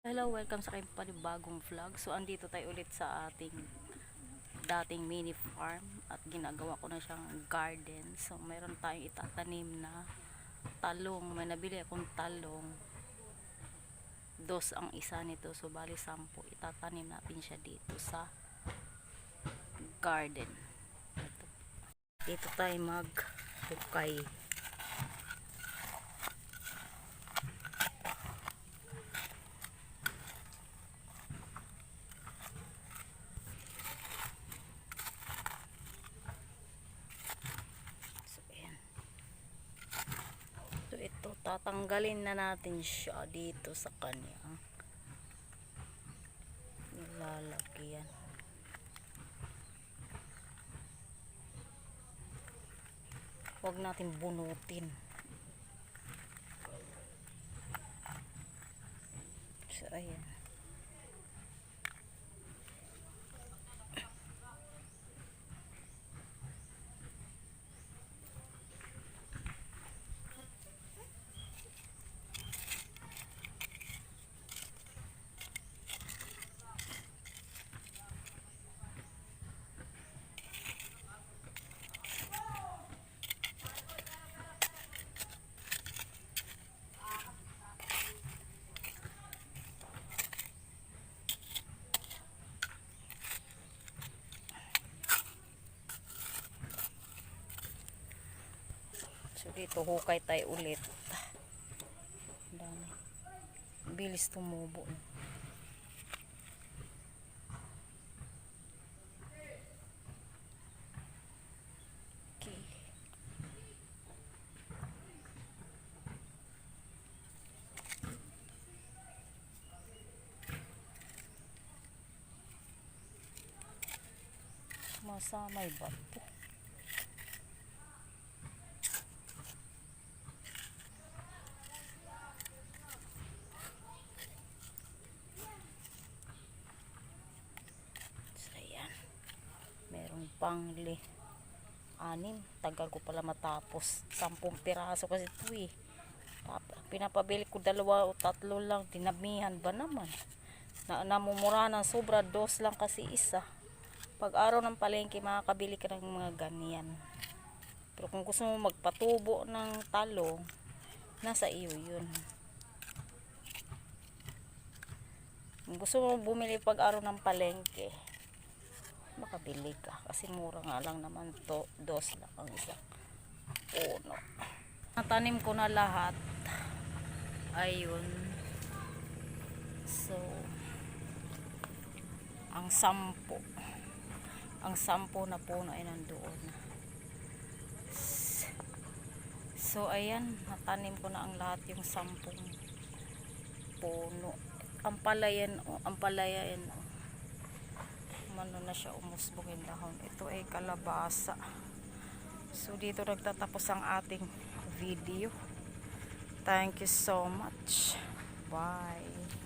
Hello, welcome sa aking panibagong vlog. So, andito tayo ulit sa ating dating mini farm at ginagawa ko na siyang garden. So, meron tayong itatanim na talong. May nabili akong talong. Dos ang isa nito. So, bali sampu. Itatanim natin siya dito sa garden. Ito. Dito tayo mag-hukay. So, ayan. So, ito, tatanggalin na natin siya dito sa kanyang nilalagyan. Huwag natin bunutin. So, ayan. So dito hukay tayo ulit. Dami. Bilis tumubo. Okay. Masamay ba ito? So, ayan. Merong pangli. Anim. Tagal ko pala matapos. Sampung piraso kasi ito eh. Pinapabili ko dalawa o tatlo lang. Dinamihan ba naman? Na, namumura ng sobra. Dos lang kasi isa. Pag araw ng palengke, makakabili ka ng mga ganyan. Pero kung gusto mo magpatubo ng talong, nasa iyo yun. Kung gusto mo bumili pag araw ng palengke, makabili ka. Kasi mura nga lang naman to. Dos lang ang isang puno. Natanim ko na lahat. Ayun. So, ang sampo. Ang sampo na puno ay nandoon. So, ayan. Natanim ko na ang lahat yung sampung puno. Ang palayan, oh, ang palayan, oh. Umano na siya umusbong yung dahon. Ito ay kalabasa. So, dito nagtatapos ang ating video. Thank you so much. Bye.